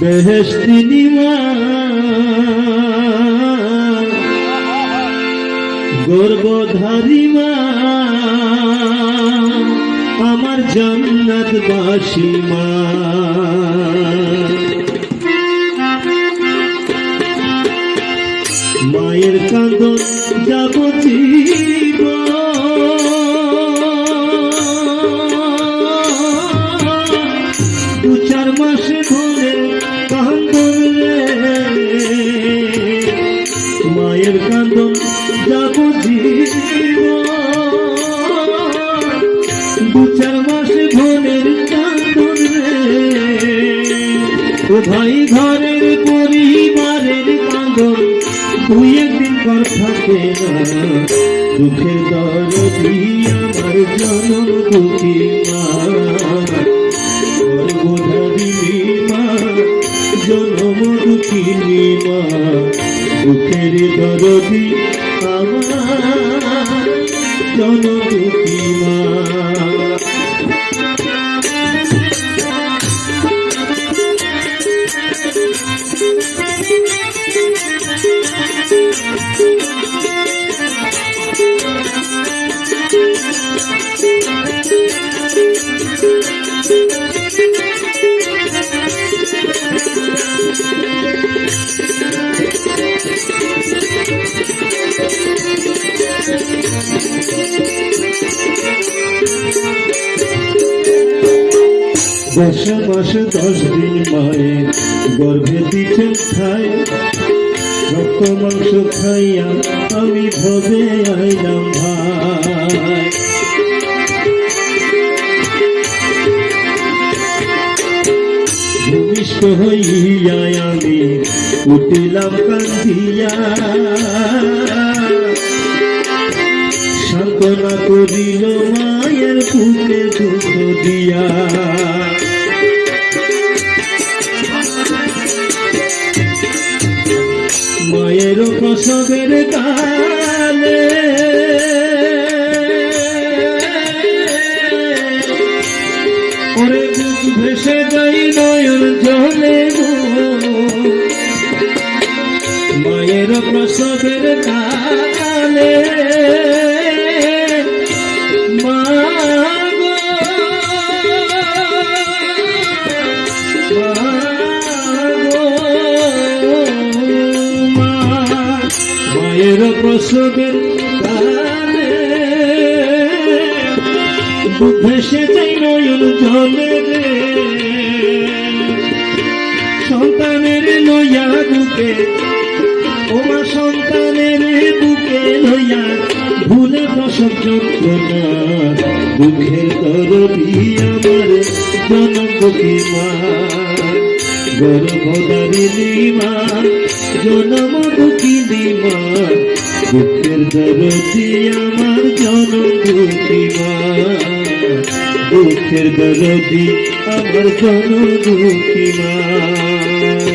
বেহেস্তিনি গর্বধারী মা আমার জান্নাত বাসী মা মায়ের কাঁদ যাব ভাই ঘরের পরিবারের কান্দন তুই একদিন পর থাকে না, দুঃখের দরদি আমার জনম দুঃখী মা গর্ভধারিণী মা, জনম দুঃখিনী মা। দুঃখের দরদি আমার জনম দুঃখী মা মাস দশ দিন মায়ের গর্ভে দিচ্ছেন খায়। রক্ত মাংস খাইয়া আমি ভবে আইলাম ভাই। ভূমিষ্ঠ হইয়া আমি উঠিলাম কান্দিয়া। সান্ত্বনা করিল মায়ের বুকে দুঃখ দিয়া। মায়ের প্রসবের কালে। ওরে বুক ভেসে যাই নয়ন জলে মায়ের প্রসবের কালে। মা। মায়ের প্রসবের কালে ভেসে যাই নয়ন জলে রে। সন্তানের লইয়া বুকে ওমা সন্তানের বুকে লইয়া ভুলে প্রসব যন্ত্রণা। দুঃখের করবি আমার জনমুখী মা। গর্ভদারিণী মা জনম দুঃখিনী মা দুঃখের দরদি আমার জনম দুঃখী মা। দুঃখের দরদি আমার জনম দুঃখী মা।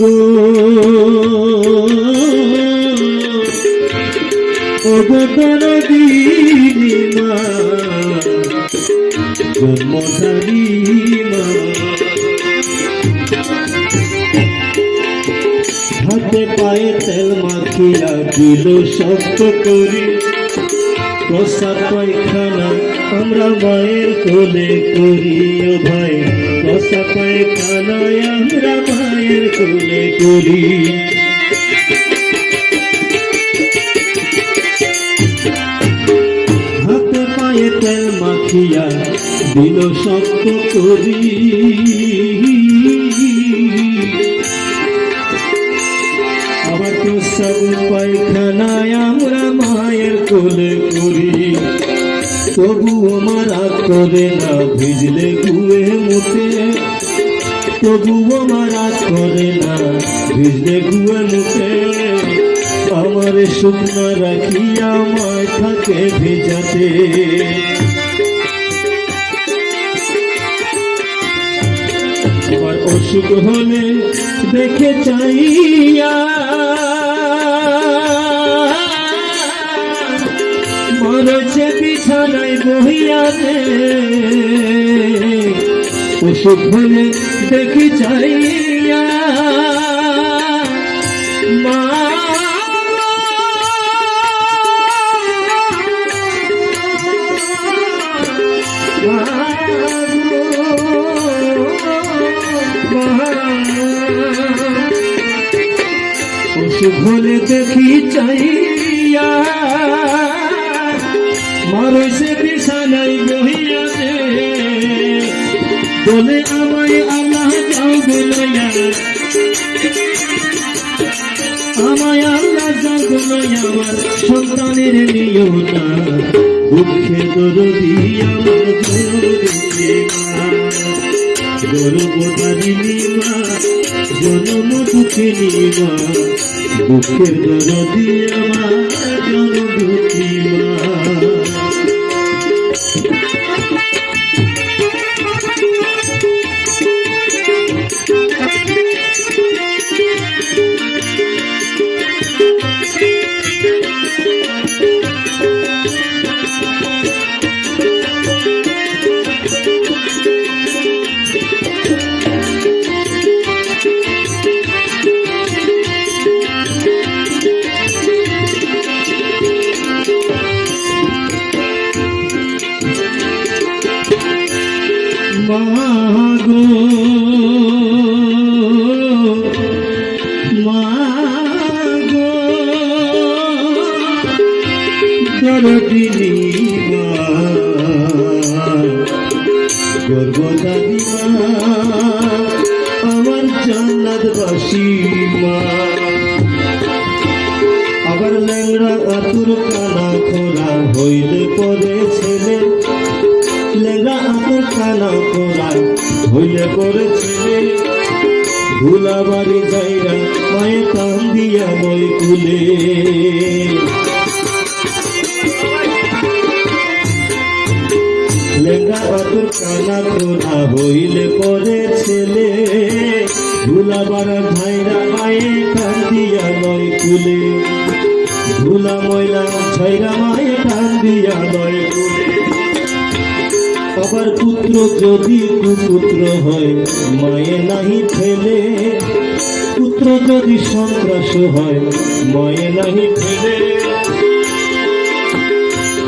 মা জন্মধারী মা হাতে পায়ে তেল মাখিয়া দিল শক্ত করি প্রসাদ পায়খানা আমরা মায়ের কোলে করি ও ভাই প্রসাদ পায়খানায় আমরা মায়ের করি হাতে পায়ে তেল মাখিয়া দিল শক্ত করি। আবার প্রসাদ পায়খানায় আমরা মায়ের কোলে করি। তবুও মারা করে না, ভিজলে গুয়ে মুখে তবুও মারা করে না। ভিজলে গুয়ে আমার শুকনো রাখিয়া মাথাকে ভেজাতে। আমার অসুখ হলে দেখে চাইয়া মরছে বিছানায় বহিয়া রে অসুখ হলে দেখে চাইয়া মা। অসুখ হলে দেখি চাইয়া মরছে বিছানায় বহিয়াছে বলে আমায় আল্লাহ যাও বলয়া আমায় আল্লাহ যাও বলয়া আমার সন্তানের নিও না। দুঃখে দরদি আমার দরদি গর্বধারিণী মা, জনম দুঃখিনী মা দুঃখের দরদি আমার জন দুঃখী মা। Oh, ল্যাংড়া আতুর কানা খোরা হইলে পরে ছেলে। লেগা আতর কানা খোরা হইলে পরে ছেলে। ধুলাবাড়ি যাইরা মায়ে কান দিয়া মই কুলে লেগা আতর কানা খোরা হইলে পরে ছেলে। ধুলাবাড়া ভাইরা মায়ে কান দিয়া মই কুলে ধুলা ময়লা ছাইরা মায়ে কান দিয়া মই আবার পুত্র যদি কুপুত্র হয়, মায়ে নাহি ফেলে। পুত্র যদি সন্ত্রাস হয়, মায়ে নাহি ফেলে।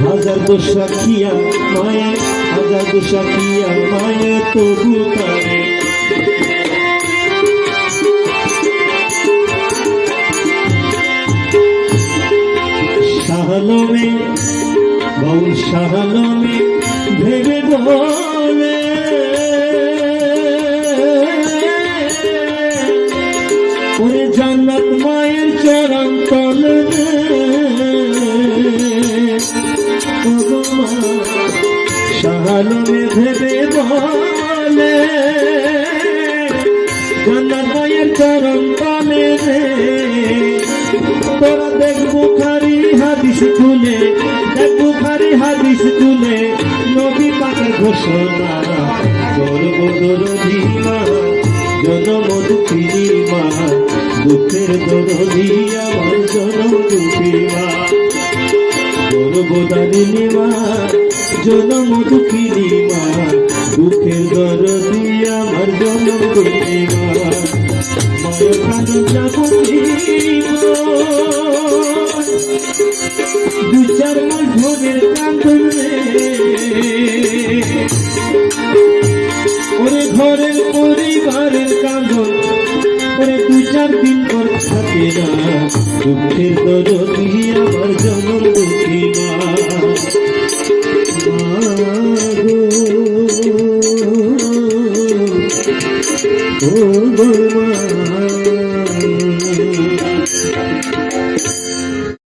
হাজার দোষ রাখিয়া মায়ে, হাজার দোষ রাখিয়া মায়ে তবু তারে শাহলমে ভেবে বলে। ওরে জান্নাত মায়ের চরণ তলে। শাহালমে ভেবে বলে। জান্নাত মায়ের চরণ তলে রে। তোরা দেখ বুখারি হাদিস ঘোষণা গর্ব দরদি মা জনম দুঃখিনী মা দুঃখের দরদি আমার জনম দুঃখী মা গর্বদারিণী মা জনম দুঃখিনী মা দুঃখের দরদি আমার জনম দুঃখী মা পরিবারের কান্দন ওরে দু চার দিন পর থাকে না। দুঃখের দরদি আমার জনম দুঃখী মা ও গো মা।